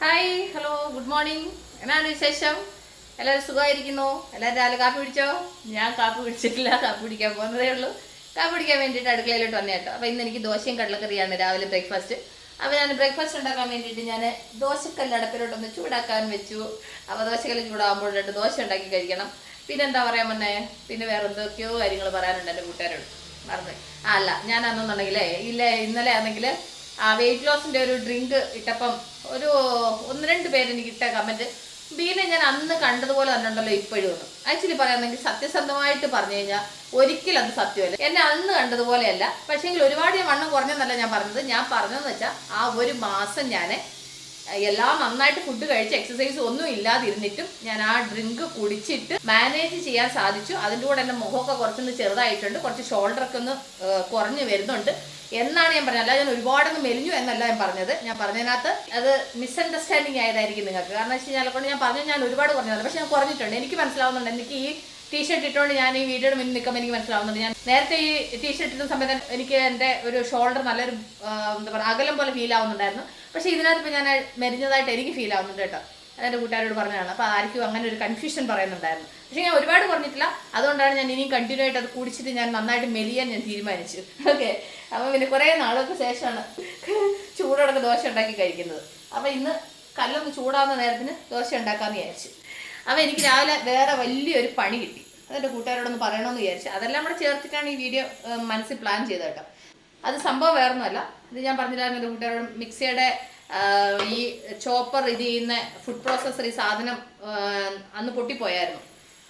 Hi hello good morning എന്നാണ് വിശേഷം? എല്ലാവരും സുഖമായിരിക്കുന്നു? എല്ലാവരും രാവിലെ കാപ്പി പിടിച്ചോ ഞാൻ കാപ്പി പിടിച്ചിട്ടില്ല കാപ്പി പിടിക്കാൻ പോകുന്നതേ ഉള്ളൂ. കാപ്പി പിടിക്കാൻ വേണ്ടിയിട്ട് അടുക്കളയിലോട്ട് വന്നേ കേട്ടോ. അപ്പോൾ ഇന്ന് എനിക്ക് ദോശയും കടലക്കറിയാണ് രാവിലെ ബ്രേക്ക്ഫാസ്റ്റ് അപ്പോൾ ഞാൻ ബ്രേക്ക്ഫാസ്റ്റ് ഉണ്ടാക്കാൻ വേണ്ടിയിട്ട് ഞാൻ ദോശക്കല്ല് അടുപ്പിലോട്ടൊന്ന് ചൂടാക്കാൻ വെച്ചു. അപ്പോൾ ദോശക്കല്ല് ചൂടാകുമ്പോൾ രണ്ട് ദോശ ഉണ്ടാക്കി കഴിക്കണം. പിന്നെ എന്താ പറയാൻ പറഞ്ഞേ പിന്നെ വേറെ എന്തൊക്കെയോ കാര്യങ്ങൾ പറയാനുണ്ട് എന്റെ കൂട്ടുകാരോട്. മറന്നു. ആ അല്ല ഞാൻ അന്നെന്നുണ്ടെങ്കിലേ ഇല്ല ഇന്നലെ ആണെങ്കിൽ വെയിറ്റ് ലോസിന്റെ ഒരു ഡ്രിങ്ക് ഇട്ടപ്പം ഒരു ഒന്ന് രണ്ട് പേരെനിക്ക് ഇട്ട കമന്റ് ബീനെ ഞാൻ അന്ന് കണ്ടതുപോലെ തന്നെ ഉണ്ടല്ലോ ഇപ്പോഴും ഒന്ന് ആക്ച്വലി പറയാന്നെങ്കിൽ സത്യസന്ധമായിട്ട് പറഞ്ഞു കഴിഞ്ഞാൽ ഒരിക്കലും അത് സത്യമല്ല. എന്നെ അന്ന് കണ്ടതുപോലെയല്ല. പക്ഷേങ്കിൽ ഒരുപാട് ഞാൻ വണ്ണം കുറഞ്ഞെന്നല്ല ഞാൻ പറഞ്ഞത്. ഞാൻ പറഞ്ഞതെന്ന് വെച്ചാൽ ആ ഒരു മാസം ഞാൻ എല്ലാം നന്നായിട്ട് ഫുഡ് കഴിച്ച് എക്സസൈസ് ഒന്നും ഇല്ലാതിരുന്നിട്ടും ഞാൻ ആ ഡ്രിങ്ക് കുടിച്ചിട്ട് മാനേജ് ചെയ്യാൻ സാധിച്ചു. അതിന്റെ കൂടെ എന്റെ മുഖമൊക്കെ കുറച്ചൊന്ന് ചെറുതായിട്ടുണ്ട്. കുറച്ച് ഷോൾഡറൊക്കെ ഒന്ന് കുറഞ്ഞു വരുന്നുണ്ട്. എന്നാണ് ഞാൻ പറഞ്ഞത്. അല്ല ഞാൻ ഒരുപാടൊന്ന് മെലിഞ്ഞു എന്നല്ല ഞാൻ പറഞ്ഞത്. ഞാൻ പറഞ്ഞതിനകത്ത് അത് മിസ്അണ്ടർസ്റ്റാൻഡിങ് ആയതായിരിക്കും നിങ്ങൾക്ക്. കാരണം വെച്ച് കഴിഞ്ഞാൽ ഞാൻ പറഞ്ഞു ഞാൻ ഒരുപാട് കുറഞ്ഞതാണ്. പക്ഷെ ഞാൻ കുറഞ്ഞിട്ടുണ്ട്. എനിക്ക് മനസ്സിലാവുന്നുണ്ട്. എനിക്ക് ഈ ടീഷർട്ട് ഇട്ടുകൊണ്ട് ഞാൻ ഈ വീഡിയോയുടെ മുന്നിൽ നിൽക്കുമ്പോൾ എനിക്ക് മനസ്സിലാവുന്നുണ്ട് ഞാൻ നേരത്തെ ഈ ടീഷർട്ട് ഇടുന്ന സമയത്ത് എനിക്ക് എന്റെ ഒരു ഷോൾഡർ നല്ലൊരു എന്താ പറയുക അകലം പോലെ ഫീൽ ആവുന്നുണ്ടായിരുന്നു. പക്ഷേ ഇതിനകത്ത് ഇപ്പോൾ ഞാൻ മെരിഞ്ഞതായിട്ട് എനിക്ക് ഫീൽ ആവുന്നുണ്ട് കേട്ടോ. എന്റെ കൂട്ടുകാരോട് പറഞ്ഞതാണ്. അപ്പോൾ ആർക്കും അങ്ങനെ ഒരു കൺഫ്യൂഷൻ പറയുന്നുണ്ടായിരുന്നു. പക്ഷേ ഞാൻ ഒരുപാട് പറഞ്ഞിട്ടില്ല അതുകൊണ്ടാണ് ഞാൻ ഇനിയും കണ്ടിന്യൂ ആയിട്ട് അത് കുടിച്ചിട്ട് ഞാൻ നന്നായിട്ട് മെലിയാൻ ഞാൻ തീരുമാനിച്ചു. ഓക്കെ അപ്പോൾ പിന്നെ കുറേ നാളുകൾക്ക് ശേഷമാണ് ചൂടോടൊക്കെ ദോശ ഉണ്ടാക്കി കഴിക്കുന്നത്. അപ്പോൾ ഇന്ന് കല്ലൊന്ന് ചൂടാവുന്ന നേരത്തിന് ദോശ ഉണ്ടാക്കാമെന്ന് വിചാരിച്ചു. അപ്പോൾ എനിക്ക് രാവിലെ വേറെ വലിയൊരു പണി കിട്ടി. അതെന്റെ കൂട്ടുകാരോടൊന്ന് പറയണമെന്ന് വിചാരിച്ചു. അതെല്ലാം കൂടെ ചേർത്തിട്ടാണ് ഈ വീഡിയോ മനസ്സിൽ പ്ലാൻ ചെയ്തത് കേട്ടോ. അത് സംഭവം വേറൊന്നുമല്ല. ഇത് ഞാൻ പറഞ്ഞില്ലായിരുന്നു എന്റെ കൂട്ടുകാരോട് മിക്സിയുടെ ഈ ചോപ്പർ ഇത് ചെയ്യുന്ന ഫുഡ് പ്രോസസ്സർ ഈ സാധനം അന്ന് പൊട്ടിപ്പോയായിരുന്നു.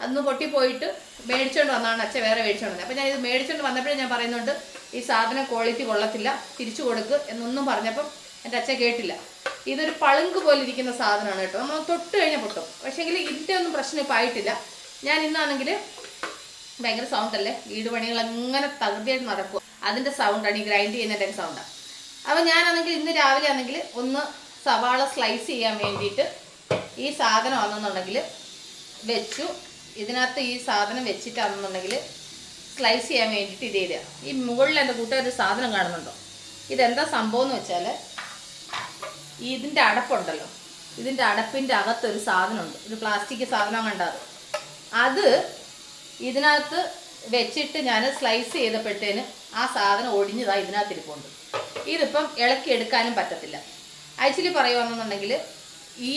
അന്ന് പൊട്ടിപ്പോയിട്ട് മേടിച്ചുകൊണ്ട് വന്നാണ് അച്ഛൻ വേറെ മേടിച്ചുകൊണ്ട് വന്നത് അപ്പം ഞാൻ ഇത് മേടിച്ചുകൊണ്ട് വന്നപ്പോഴേ ഞാൻ പറയുന്നുണ്ട് ഈ സാധനം ക്വാളിറ്റി കൊള്ളത്തില്ല തിരിച്ചു കൊടുക്ക് എന്നൊന്നും പറഞ്ഞപ്പം എന്റെ അച്ഛൻ കേട്ടില്ല. ഇതൊരു പളുങ്ക് പോലെ ഇരിക്കുന്ന സാധനമാണ് കേട്ടോ. നമ്മൾ തൊട്ട് കഴിഞ്ഞാൽ പൊട്ടും. പക്ഷേങ്കിൽ ഇതിന്റെ ഒന്നും പ്രശ്നം ഇപ്പം ആയിട്ടില്ല. ഞാൻ ഇന്നാണെങ്കിൽ ഭയങ്കര സൗണ്ട് അല്ലേ? വീട് പണികൾ അങ്ങനെ തകൃതിയായിട്ട് നടക്കും അതിന്റെ സൗണ്ടാണ് ഈ ഗ്രൈൻഡ് ചെയ്യുന്നതിന്റെ സൗണ്ടാണ് അപ്പോൾ ഞാനാണെങ്കിൽ ഇന്ന് രാവിലെ ആണെങ്കിൽ ഒന്ന് സവാള സ്ലൈസ് ചെയ്യാൻ വേണ്ടിയിട്ട് ഈ സാധനം ആണെന്നുണ്ടെങ്കിൽ വെച്ചു. ഇതിനകത്ത് ഈ സാധനം വെച്ചിട്ടാണെന്നുണ്ടെങ്കിൽ സ്ലൈസ് ചെയ്യാൻ വേണ്ടിയിട്ട് ഇത് ചെയ്ത ഈ മുകളിൽ എന്റെ കൂട്ടുകാർ സാധനം കാണുന്നുണ്ടോ? ഇതെന്താ സംഭവം എന്ന് വെച്ചാൽ ഇതിന്റെ അടപ്പുണ്ടല്ലോ. ഇതിന്റെ അടപ്പിന്റെ അകത്തൊരു സാധനമുണ്ട്. ഒരു പ്ലാസ്റ്റിക് സാധനം കണ്ടത് അത്. ഇതിനകത്ത് വെച്ചിട്ട് ഞാൻ സ്ലൈസ് ചെയ്തപ്പോഴത്തേന് ആ സാധനം ഒടിഞ്ഞതാണ് ഇതിനകത്ത് ഇരിപ്പുണ്ട് ഇതിപ്പം ഇളക്കി എടുക്കാനും പറ്റത്തില്ല. ആക്ച്വലി പറയുകയാണെന്നുണ്ടെങ്കിൽ ഈ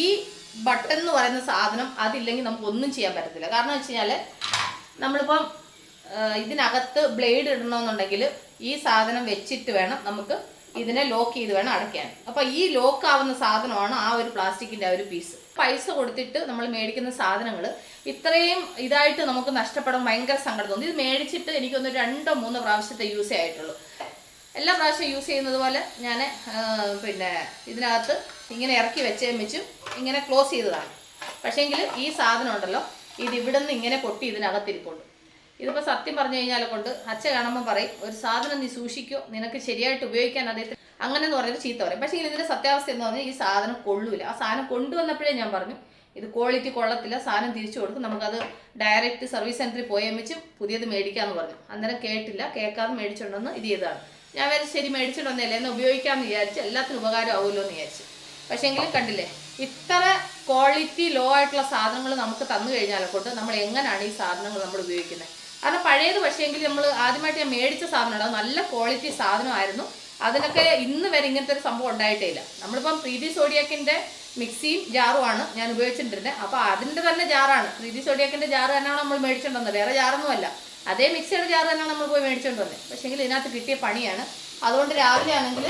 ബട്ടൺ എന്ന് പറയുന്ന സാധനം അതില്ലെങ്കിൽ നമുക്ക് ഒന്നും ചെയ്യാൻ പറ്റത്തില്ല. കാരണം വെച്ച് കഴിഞ്ഞാൽ നമ്മളിപ്പം ഇതിനകത്ത് ബ്ലേഡ് ഇടണമെന്നുണ്ടെങ്കിൽ ഈ സാധനം വെച്ചിട്ട് വേണം നമുക്ക് ഇതിനെ ലോക്ക് ചെയ്ത് വേണം അടയ്ക്കാൻ. അപ്പൊ ഈ ലോക്ക് ആവുന്ന സാധനമാണ് ആ ഒരു പ്ലാസ്റ്റിക്കിന്റെ ആ ഒരു പീസ് പൈസ കൊടുത്തിട്ട് നമ്മൾ മേടിക്കുന്ന സാധനങ്ങൾ ഇത്രയും ഇതായിട്ട് നമുക്ക് നഷ്ടപ്പെടാൻ ഭയങ്കര സങ്കടം തോന്നി. ഇത് മേടിച്ചിട്ട് എനിക്കൊന്ന് രണ്ടോ മൂന്നോ പ്രാവശ്യത്തെ യൂസേ ആയിട്ടുള്ളൂ. എല്ലാ പ്രാവശ്യം യൂസ് ചെയ്യുന്നത് പോലെ ഞാൻ പിന്നെ ഇതിനകത്ത് ഇങ്ങനെ ഇറക്കി വെച്ചേം വെച്ചും. ഇങ്ങനെ ക്ലോസ് ചെയ്തതാണ്. പക്ഷേങ്കിൽ ഈ സാധനം ഉണ്ടല്ലോ ഇത് ഇവിടെ നിന്ന് ഇങ്ങനെ പൊട്ടി ഇതിനകത്തിരിപ്പുണ്ട്. ഇതിപ്പോൾ സത്യം പറഞ്ഞു കഴിഞ്ഞാൽ കൊണ്ട് അച്ഛ കാണുമ്പോൾ പറയും ഒരു സാധനം നീ സൂക്ഷിക്കോ നിനക്ക് ശരിയായിട്ട് ഉപയോഗിക്കാൻ അദ്ദേഹത്തിന് അങ്ങനെ എന്ന് പറയുന്നത് ചീത്ത പറയും. പക്ഷേ ഇതിന്റെ സത്യാവസ്ഥ എന്ന് പറഞ്ഞാൽ ഈ സാധനം കൊള്ളൂല. ആ സാധനം കൊണ്ടുവന്നപ്പോഴേ ഞാൻ പറഞ്ഞു ഇത് ക്വാളിറ്റി കൊള്ളത്തില്ല സാധനം തിരിച്ചു കൊടുക്കും നമുക്കത് ഡയറക്റ്റ് സർവീസ് സെന്ററിൽ പോയാൽ വെച്ച് പുതിയത് മേടിക്കാമെന്ന് പറഞ്ഞു. അന്നേരം കേട്ടില്ല കേൾക്കാതെ മേടിച്ചുകൊണ്ടെന്ന് ഇത് ചെയ്തതാണ്. ഞാൻ വരെ ശരി മേടിച്ചിട്ടൊന്നല്ലേ എന്ന് ഉപയോഗിക്കാമെന്ന് വിചാരിച്ച് എല്ലാത്തിനും ഉപകാരം ആവുമല്ലോ എന്ന് വിചാരിച്ചു. പക്ഷേങ്കിലും കണ്ടില്ലേ ഇത്ര ക്വാളിറ്റി ലോ ആയിട്ടുള്ള സാധനങ്ങൾ നമുക്ക് തന്നു കഴിഞ്ഞാൽ കൊണ്ട് നമ്മൾ എങ്ങനെയാണ് ഈ സാധനങ്ങൾ നമ്മൾ ഉപയോഗിക്കുന്നത് കാരണം പഴയത് പക്ഷേ പക്ഷേങ്കിൽ നമ്മൾ ആദ്യമായിട്ട് ഞാൻ മേടിച്ച സാധനമാണ്. അത് നല്ല ക്വാളിറ്റി സാധനമായിരുന്നു. അതിനൊക്കെ ഇന്ന് വരെ ഇങ്ങനത്തെ ഒരു സംഭവം ഉണ്ടായിട്ടേ ഇല്ല നമ്മളിപ്പം പ്രീതി സോഡിയാക്കിന്റെ മിക്സിയും ജാറുമാണ് ഞാൻ ഉപയോഗിച്ചിട്ടിരുന്നത് അപ്പോൾ അതിന്റെ തന്നെ ജാറാണ് പ്രീതി സോഡിയാക്കിന്റെ ജാറ് തന്നെയാണ് നമ്മൾ മേടിച്ചോണ്ട് വന്നത് വേറെ ജാറൊന്നുമല്ല അതേ മിക്സിയുടെ ജാറ് തന്നെയാണ് നമ്മൾ പോയി മേടിച്ചുകൊണ്ടുവന്നത് വന്നത് പക്ഷേങ്കിൽ ഇതിനകത്ത് കിട്ടിയ പണിയാണ്. അതുകൊണ്ട് രാവിലെ ആണെങ്കിൽ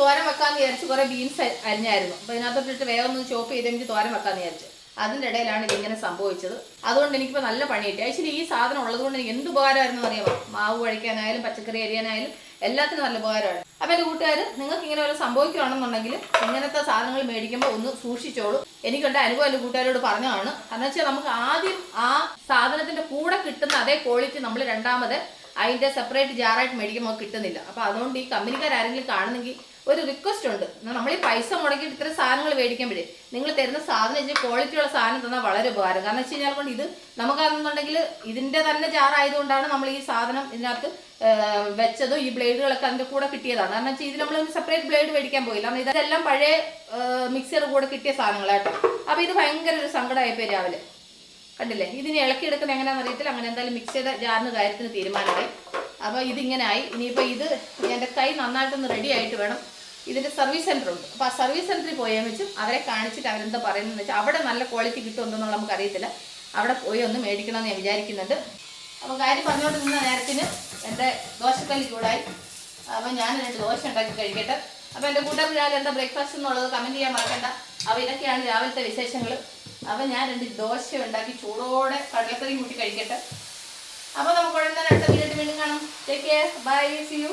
തോരം വെക്കാൻ വിചാരിച്ച് കുറേ ബീൻസ് അരിഞ്ഞായിരുന്നു. അപ്പോൾ ഇതിനകത്തോട്ടിട്ട് വേഗം ഒന്ന് ചോപ്പ് ചെയ്തെങ്കിൽ തോരം തോരൻ വെക്കാന്ന് വിചാരിച്ചു. അതിന്റെ ഇടയിലാണ് ഇതിങ്ങനെ സംഭവിച്ചത്. അതുകൊണ്ട് എനിക്കിപ്പോൾ നല്ല പണി കിട്ടി. ആക്ച്വലി ഈ സാധനം ഉള്ളതുകൊണ്ട് എനിക്ക് എന്ത് ഉപകാരമായിരുന്നു അറിയാമോ? മാവ് കഴിക്കാനായാലും പച്ചക്കറി അരിയാനായാലും എല്ലാത്തിനും നല്ല ഉപകാരമാണ്. അപ്പോൾ എന്റെ കൂട്ടുകാർ നിങ്ങൾക്ക് ഇങ്ങനെ ഒരു സംഭവിക്കുകയാണെന്നുണ്ടെങ്കിൽ ഇങ്ങനത്തെ സാധനങ്ങൾ മേടിക്കുമ്പോൾ ഒന്ന് സൂക്ഷിച്ചോളൂ. എനിക്കുണ്ട് അനുഭവം എന്റെ കൂട്ടുകാരോട് പറഞ്ഞതാണ്. എന്ന് വെച്ചാൽ നമുക്ക് ആദ്യം ആ സാധനത്തിന്റെ കൂടെ കിട്ടുന്ന അതേ ക്വാളിറ്റി നമ്മൾ രണ്ടാമത് അതിന്റെ സെപ്പറേറ്റ് ജാറായിട്ട് മേടിക്കുമ്പോൾ കിട്ടുന്നില്ല. അപ്പോൾ അതുകൊണ്ട് ഈ കമ്പനിക്കാരെങ്കിലും കാണുന്നെങ്കിൽ ഒരു റിക്വസ്റ്റ് ഉണ്ട്. നമ്മൾ ഈ പൈസ മുടക്കിയിട്ട് ഇത്ര സാധനങ്ങൾ മേടിക്കുമ്പോഴേ നിങ്ങൾ തരുന്ന സാധനം ഇച്ചിരി ക്വാളിറ്റിയുള്ള സാധനം തന്നാൽ വളരെ ഉപകാരം. കാരണം വെച്ച് കഴിഞ്ഞാൽ കൊണ്ട് ഇത് നമുക്കാണെന്നുണ്ടെങ്കിൽ ഇതിന്റെ തന്നെ ജാറായതുകൊണ്ടാണ് നമ്മൾ ഈ സാധനം ഇതിനകത്ത് വെച്ചതോ ഈ ബ്ലേഡുകളൊക്കെ അതിന്റെ കൂടെ കിട്ടിയതാണ്. കാരണം വെച്ചാൽ ഇത് നമ്മൾ സെപ്പറേറ്റ് ബ്ലേഡ് മേടിക്കാൻ പോയില്ല. കാരണം ഇതെല്ലാം പഴയ മിക്സർ കൂടെ കിട്ടിയ സാധനങ്ങളായിട്ടോ അപ്പോൾ ഇത് ഭയങ്കര ഒരു സങ്കടമായിപ്പോയി രാവിലെ. കണ്ടില്ലേ? ഇതിന് ഇളക്കിയെടുക്കുന്ന എങ്ങനെയാണെന്ന് അറിയത്തില്ല. അങ്ങനെ എന്തായാലും മിക്സ് മിക്സിയുടെ ജാറിന് കാര്യത്തിന് തീരുമാനമായി. അപ്പോൾ ഇതിങ്ങനെ ആയി ഇനിയിപ്പോൾ ഇത് എന്റെ കൈ നന്നായിട്ടൊന്ന് റെഡി ആയിട്ട് വേണം. ഇതിന്റെ സർവീസ് സെന്റർ ഉണ്ട്. അപ്പോൾ ആ സർവീസ് സെന്ററിൽ പോയാൽ വെച്ചും അവരെ കാണിച്ചിട്ട് അവരെന്താ പറയുന്നതെന്ന് വെച്ചാൽ അവിടെ നല്ല ക്വാളിറ്റി കിട്ടുമെന്നുള്ള നമുക്കറിയത്തില്ല. അവിടെ പോയി ഒന്ന് മേടിക്കണമെന്ന് ഞാൻ വിചാരിക്കുന്നുണ്ട്. അപ്പോൾ കാര്യം പറഞ്ഞുകൊണ്ട് നിന്ന നേരത്തിന് എന്റെ ദോശക്കല്ല് ചൂടായി. അപ്പോൾ ഞാൻ രണ്ട് ദോശ ഉണ്ടാക്കി കഴിക്കട്ടെ. അപ്പോൾ എന്റെ കൂട്ടർ രാവിലെ എന്താ ബ്രേക്ക്ഫാസ്റ്റ് എന്നുള്ളത് കമന്റ് ചെയ്യാൻ മറക്കണ്ട. അപ്പോൾ ഇതൊക്കെയാണ് രാവിലത്തെ വിശേഷങ്ങൾ അപ്പോൾ ഞാൻ രണ്ട് ദോശ ഉണ്ടാക്കി ചൂടോടെ കടലക്കറിയും കൂട്ടി കഴിക്കട്ടെ. അപ്പോൾ നമുക്ക് ഉടനെ അടുത്ത വീഡിയോ വീണ്ടും കാണാം. Take care bye see you